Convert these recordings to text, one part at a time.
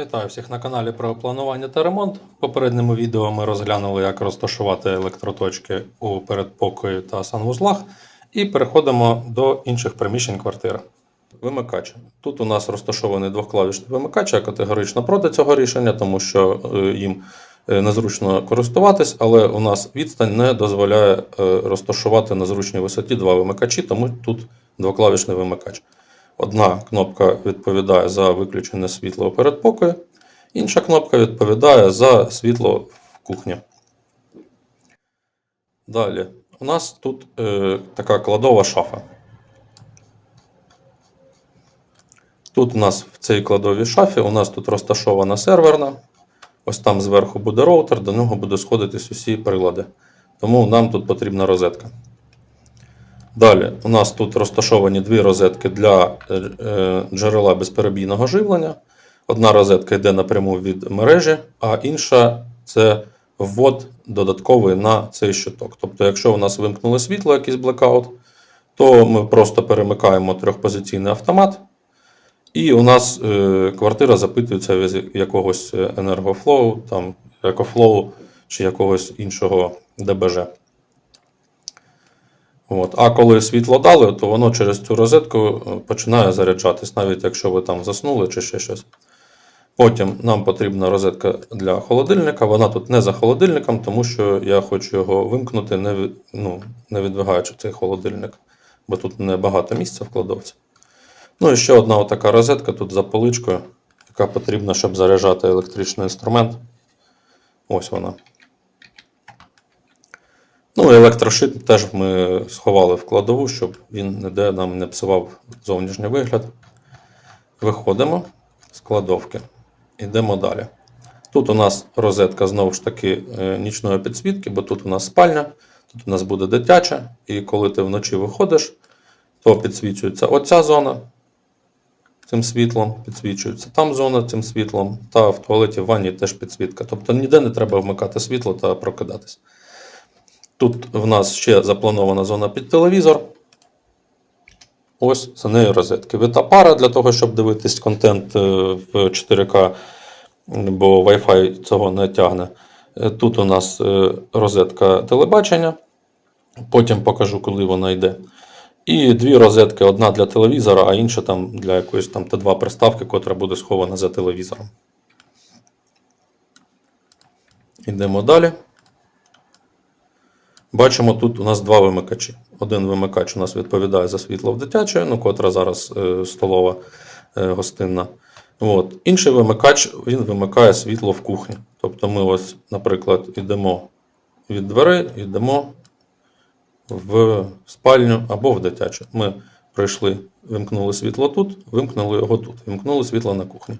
Вітаю всіх на каналі про планування та ремонт. В попередньому відео ми розглянули, як розташувати електроточки у передпокої та санвузлах. І переходимо до інших приміщень квартири. Вимикач. Тут у нас розташований двохклавішний вимикач. Я категорично проти цього рішення, тому що е, їм е, незручно користуватись, але у нас відстань не дозволяє е, розташувати на зручній висоті два вимикачі, тому тут двоклавішний вимикач. Одна кнопка відповідає за виключене світло у передпокої, інша кнопка відповідає за світло в кухні. Далі, у нас тут е, така кладова шафа. Тут у нас в цій кладовій шафі у нас тут розташована серверна. Ось там зверху буде роутер, до нього буде сходитись усі прилади. Тому нам тут потрібна розетка. Далі у нас тут розташовані дві розетки для е, е, джерела безперебійного живлення. Одна розетка йде напряму від мережі, а інша це ввод додатковий на цей щиток. Тобто, якщо у нас вимкнули світло, якийсь блекаут, то ми просто перемикаємо трьохпозиційний автомат, і у нас е, квартира запитується від якогось енергофлоу, там, екофлоу чи якогось іншого ДБЖ. От. А коли світло дали, то воно через цю розетку е, починає заряджатись, навіть якщо ви там заснули чи ще щось. Потім нам потрібна розетка для холодильника. Вона тут не за холодильником, тому що я хочу його вимкнути, не, ну, не відвигаючи цей холодильник, бо тут небагато місця в кладовці. Ну і ще одна отака розетка тут за поличкою, яка потрібна, щоб заряджати електричний інструмент. Ось вона. Ну, електрошит теж ми сховали в кладову, щоб він ніде нам не псував зовнішній вигляд. Виходимо з кладовки. Йдемо далі. Тут у нас розетка знову ж таки е, нічної підсвітки, бо тут у нас спальня, тут у нас буде дитяча, і коли ти вночі виходиш, то підсвічується оця зона цим світлом, підсвічується там зона цим світлом, та в туалеті в ванні теж підсвітка. Тобто ніде не треба вмикати світло та прокидатись. Тут в нас ще запланована зона під телевізор. Ось за нею розетки. Вита пара для того, щоб дивитись контент е, в 4К, бо Wi-Fi цього не тягне. Е, Тут у нас е, розетка телебачення. Потім покажу, коли вона йде. І дві розетки: одна для телевізора, а інша там для якоїсь там Т2 приставки, котра буде схована за телевізором. Йдемо далі. Бачимо, тут у нас два вимикачі. Один вимикач у нас відповідає за світло в дитяче, ну, котра зараз е, столова е, гостинна. От. Інший вимикач він вимикає світло в кухні. Тобто ми ось, наприклад, йдемо від дверей, йдемо в спальню або в дитячу. Ми прийшли, вимкнули світло тут, вимкнули його тут, вимкнули світло на кухні.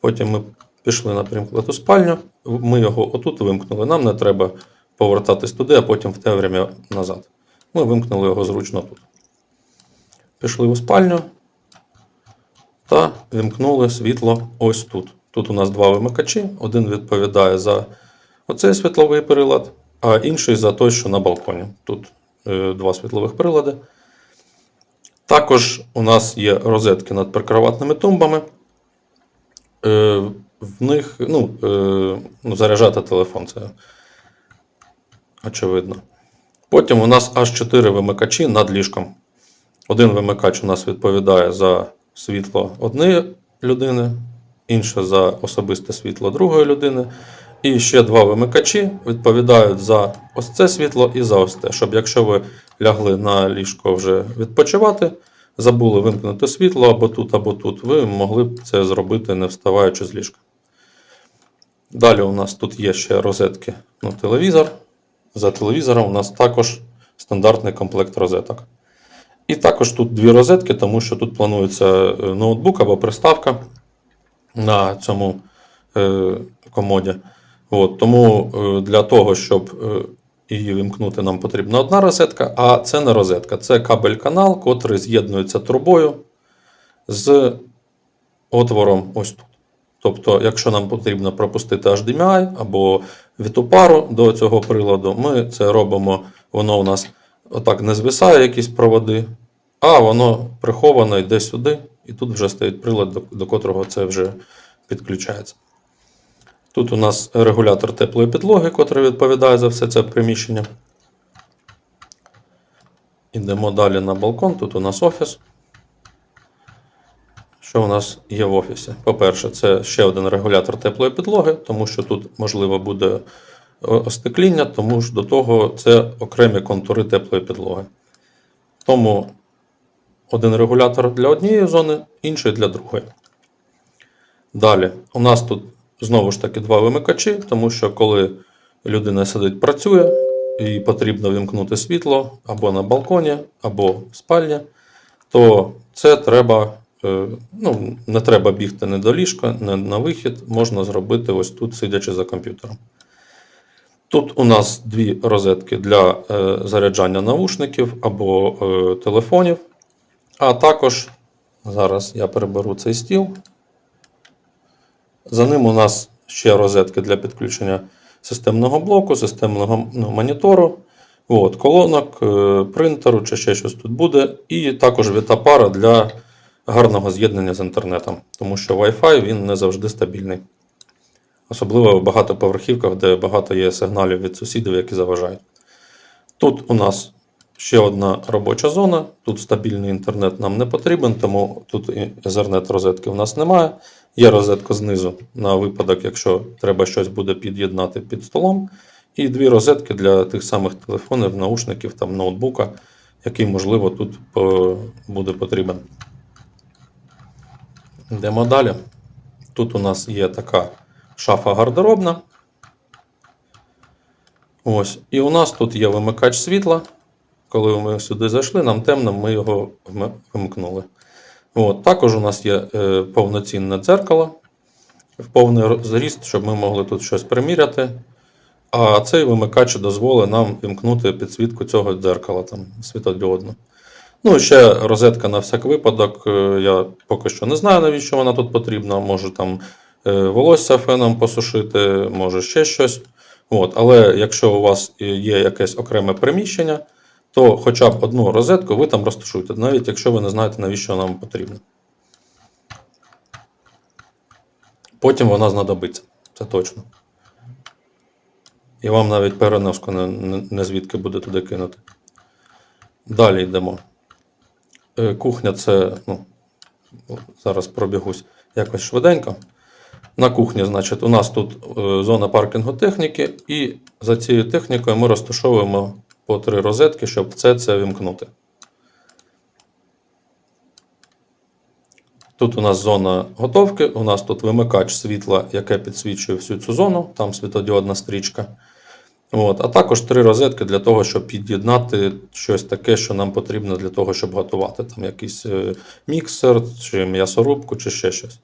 Потім ми пішли, наприклад, у спальню, ми його отут вимкнули. Нам не треба повертатись туди, а потім в те время назад. Ми вимкнули його зручно тут. Пішли у спальню та вимкнули світло ось тут. Тут у нас два вимикачі. Один відповідає за оцей світловий прилад, а інший за той, що на балконі. Тут е, два світлових прилади. Також у нас є розетки над прикроватними тумбами. Е, в них ну, е, ну, заряджати телефон. Це очевидно. Потім у нас аж 4 вимикачі над ліжком. Один вимикач у нас відповідає за світло однієї людини, інший за особисте світло другої людини. І ще два вимикачі відповідають за ось це світло і за ось те, щоб якщо ви лягли на ліжко вже відпочивати, забули вимкнути світло або тут, або тут, ви могли б це зробити, не вставаючи з ліжка. Далі у нас тут є ще розетки, ну, телевізор. За телевізором у нас також стандартний комплект розеток. І також тут дві розетки, тому що тут планується е, ноутбук або приставка на цьому е, комоді. От, тому е, для того, щоб її вимкнути, нам потрібна одна розетка, а це не розетка, це кабель-канал, котрий з'єднується трубою з отвором ось тут. Тобто, якщо нам потрібно пропустити HDMI або вітупару до цього приладу, ми це робимо, воно у нас отак не звисає якісь проводи, а воно приховано йде сюди, і тут вже стоїть прилад, до, до котрого це вже підключається. Тут у нас регулятор теплої підлоги, який відповідає за все це приміщення. Ідемо далі на балкон. Тут у нас офіс. Що у нас є в офісі? По-перше, це ще один регулятор теплої підлоги, тому що тут можливо буде о- остекління, тому ж до того це окремі контури теплої підлоги. Тому один регулятор для однієї зони, інший для другої. Далі, у нас тут знову ж таки два вимикачі, тому що коли людина сидить, працює і потрібно вімкнути світло або на балконі, або в спальні, то це треба. Е, Ну, не треба бігти не до ліжка, не на вихід, можна зробити ось тут, сидячи за комп'ютером. Тут у нас дві розетки для е, заряджання наушників або е, телефонів. А також зараз я переберу цей стіл. За ним у нас ще розетки для підключення системного блоку, системного ну, монітору, от, колонок, принтеру чи ще щось тут буде. І також вітапара для гарного з'єднання з інтернетом, тому що Wi-Fi він не завжди стабільний. Особливо в багатоповерхівках, де багато є сигналів від сусідів, які заважають. Тут у нас ще одна робоча зона. Тут стабільний інтернет нам не потрібен, тому тут Ethernet розетки у нас немає. Є розетка знизу на випадок, якщо треба щось буде під'єднати під столом. І дві розетки для тих самих телефонів, наушників, там, ноутбука, який, можливо, тут буде потрібен. Йдемо далі. Тут у нас є така шафа гардеробна. Ось. І у нас тут є вимикач світла. Коли ми сюди зайшли, нам темно, ми його вимкнули. От. Також у нас є е, повноцінне дзеркало в повний зріст, щоб ми могли тут щось приміряти. А цей вимикач дозволить нам вімкнути підсвітку цього дзеркала, там, світодіодну. Ну, ще розетка на всяк випадок. е, Я поки що не знаю, навіщо вона тут потрібна. Може там е, волосся феном посушити, може ще щось. От. Але якщо у вас є якесь окреме приміщення, то хоча б одну розетку ви там розташуєте, навіть якщо ви не знаєте, навіщо вона вам потрібна. Потім вона знадобиться, це точно. І вам навіть переноску не, не, не звідки буде туди кинути. Далі йдемо. Е, Кухня це, ну, зараз пробігусь якось швиденько. На кухні, значить, у нас тут е, зона паркінгу техніки, і за цією технікою ми розташовуємо по три розетки, щоб це це вімкнути. Тут у нас зона готовки, у нас тут вимикач світла, яке підсвічує всю цю зону, там світодіодна стрічка. От, а також три розетки для того, щоб під'єднати щось таке, що нам потрібно для того, щоб готувати. Там якийсь е, міксер, чи м'ясорубку, чи ще щось.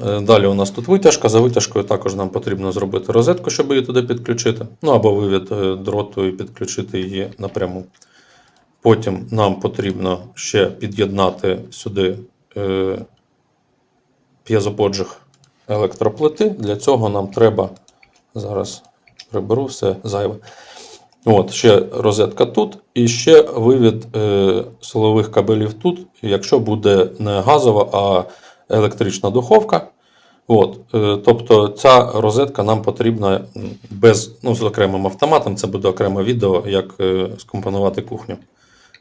Е, Далі у нас тут витяжка. За витяжкою також нам потрібно зробити розетку, щоб її туди підключити. Ну або вивід е, дроту і підключити її напряму. Потім нам потрібно ще під'єднати сюди п'єзоподжиг електроплити. Для цього нам треба зараз приберу все зайве. От, ще розетка тут, і ще вивід е, силових кабелів тут, якщо буде не газова, а електрична духовка. От, е, тобто ця розетка нам потрібна без, ну, з окремим автоматом, це буде окреме відео, як е, скомпонувати кухню.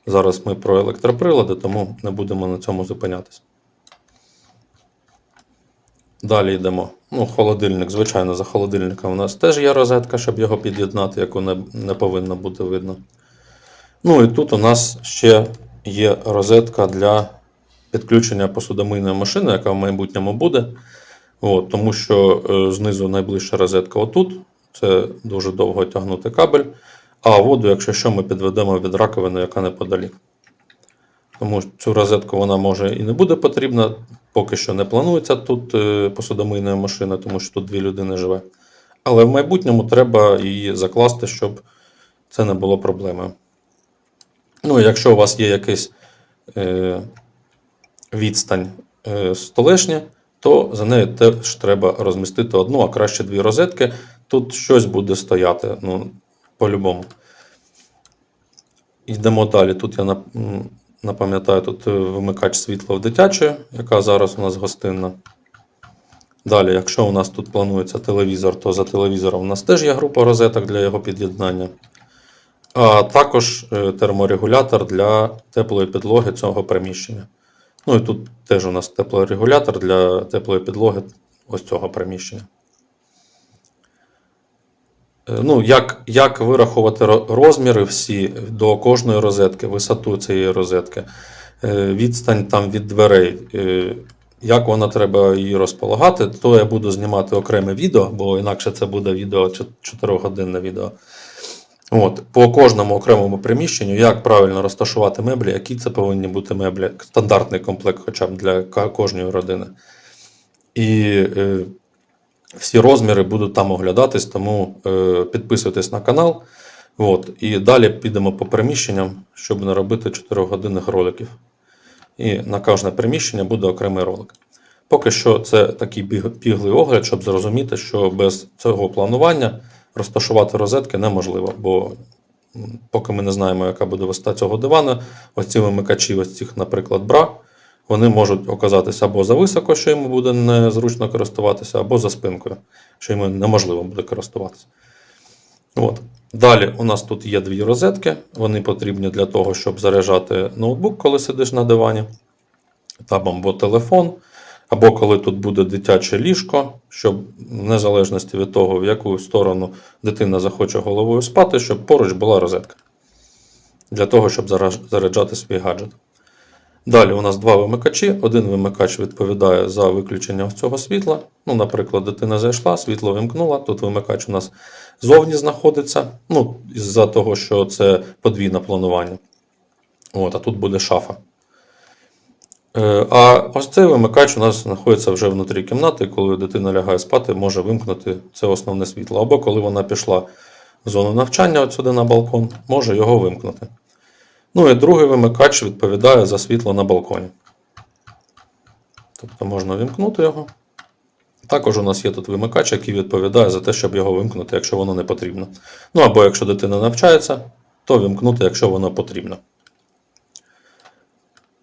Зараз ми про електроприлади, тому не будемо на цьому зупинятися. Далі йдемо. Ну, холодильник, звичайно, за холодильником у нас теж є розетка, щоб його під'єднати, яку не, не повинно бути видно. Ну і тут у нас ще є розетка для підключення посудомийної машини, яка в майбутньому буде. От, тому що е, знизу найближча розетка отут. Це дуже довго тягнути кабель. А воду, якщо що, ми підведемо від раковини, яка неподалік. Тому цю розетку вона може і не буде потрібна. Поки що не планується тут е, посудомийна машина, тому що тут дві людини живе. Але в майбутньому треба її закласти, щоб це не було проблемою. Ну, якщо у вас є якийсь е, відстань е, столешня, то за нею теж треба розмістити одну, а краще дві розетки. Тут щось буде стояти, ну, по-любому. Йдемо далі. Тут я напам'ятаю, тут е, вимикач світла в дитячої, яка зараз у нас гостинна. Далі, якщо у нас тут планується телевізор, то за телевізором у нас теж є група розеток для його під'єднання. А також е, терморегулятор для теплої підлоги цього приміщення. Ну і тут теж у нас теплорегулятор для теплої підлоги ось цього приміщення. Е, Ну, як, як вирахувати розміри всі до кожної розетки, висоту цієї розетки, е, відстань там від дверей, е, як вона треба її розполагати, то я буду знімати окреме відео, бо інакше це буде відео 4-годинне відео. От, по кожному окремому приміщенню, як правильно розташувати меблі, які це повинні бути меблі, стандартний комплект, хоча б для кожної родини. І всі розміри будуть там оглядатись, тому е, підписуйтесь на канал. От, і далі підемо по приміщенням, щоб не робити 4-годинних роликів. І на кожне приміщення буде окремий ролик. Поки що це такий біг- біглий огляд, щоб зрозуміти, що без цього планування розташувати розетки неможливо, бо поки ми не знаємо, яка буде висота цього дивана, ось ці вимикачі, ось цих, наприклад, бра, вони можуть оказатися або за високо, що йому буде незручно користуватися, або за спинкою, що йому неможливо буде користуватися. От. Далі у нас тут є дві розетки. Вони потрібні для того, щоб заряджати ноутбук, коли сидиш на дивані, там або телефон, або коли тут буде дитяче ліжко, щоб в незалежності від того, в яку сторону дитина захоче головою спати, щоб поруч була розетка. Для того, щоб заряджати свій гаджет. Далі у нас два вимикачі. Один вимикач відповідає за виключення цього світла. Ну, наприклад, дитина зайшла, світло вимкнула. Тут вимикач у нас зовні знаходиться. Ну, із-за того, що це подвійне планування. От, а тут буде шафа. Е, А ось цей вимикач у нас знаходиться вже внутрі кімнати, коли дитина лягає спати, може вимкнути це основне світло. Або коли вона пішла в зону навчання от сюди на балкон, може його вимкнути. Ну і другий вимикач відповідає за світло на балконі. Тобто можна вимкнути його. Також у нас є тут вимикач, який відповідає за те, щоб його вимкнути, якщо воно не потрібно. Ну або якщо дитина навчається, то вимкнути, якщо воно потрібно.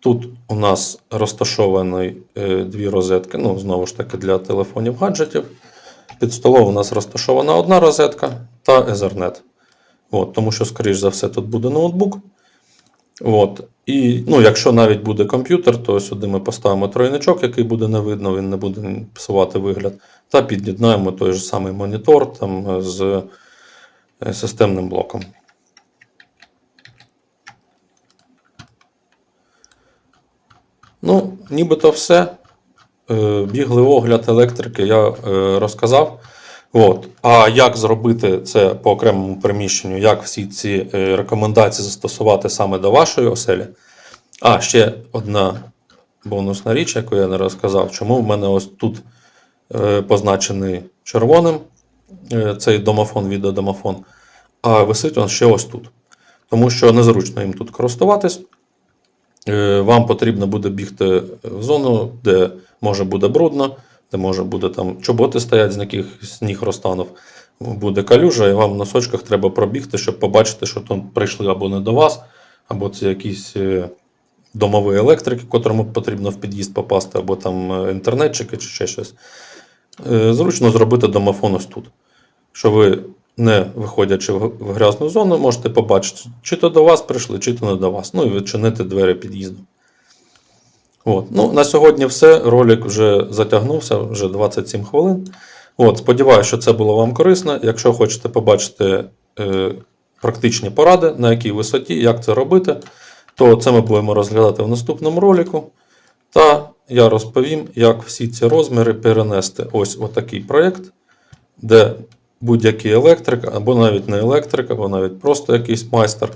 Тут у нас розташовані е, дві розетки, ну, знову ж таки, для телефонів гаджетів. Під столом у нас розташована одна розетка та Ethernet. От, тому що, скоріш за все, тут буде ноутбук. От. І ну, якщо навіть буде комп'ютер, то сюди ми поставимо тройничок, який буде не видно, він не буде псувати вигляд. Та під'єднаємо той же самий монітор там, е, з е, системним блоком. Ну, нібито все. Е, Біглий огляд електрики я розказав. От. А як зробити це по окремому приміщенню, як всі ці е, рекомендації застосувати саме до вашої оселі? А, ще одна бонусна річ, яку я не розказав, чому в мене ось тут е, позначений червоним е, цей домофон, відеодомофон, а висить він ще ось тут. Тому що незручно їм тут користуватись. Вам потрібно буде бігти в зону, де може буде брудно, де може буде там чоботи стоять, з яких сніг розтанув, буде калюжа, і вам в носочках треба пробігти, щоб побачити, що там прийшли або не до вас, або це якісь е, домові електрики, котрому потрібно в під'їзд попасти, або там е, інтернетчики чи ще щось. Е, Зручно зробити домофон ось тут. Що ви, не виходячи в в грязну зону, можете побачити, чи то до вас прийшли, чи то не до вас. Ну і відчинити двері під'їзду. От. Ну, на сьогодні все. Ролик вже затягнувся, вже 27 хвилин. От, сподіваюся, що це було вам корисно. Якщо хочете побачити е, практичні поради, на якій висоті, як це робити, то це ми будемо розглядати в наступному ролику. Та я розповім, як всі ці розміри перенести ось отакий проєкт, де будь-який електрик, або навіть не електрик, або навіть просто якийсь майстер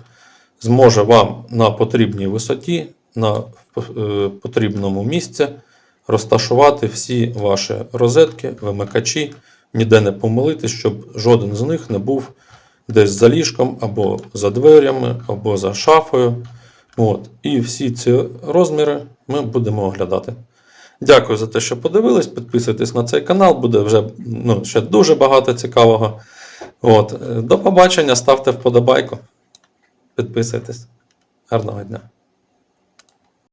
зможе вам на потрібній висоті, на е, потрібному місці розташувати всі ваші розетки, вимикачі, ніде не помилитись, щоб жоден з них не був десь за ліжком, або за дверями, або за шафою. От. І всі ці розміри ми будемо оглядати. Дякую за те, що подивились. Підписуйтесь на цей канал, буде вже ну, ще дуже багато цікавого. От. До побачення, ставте вподобайку. Підписуйтесь. Гарного дня!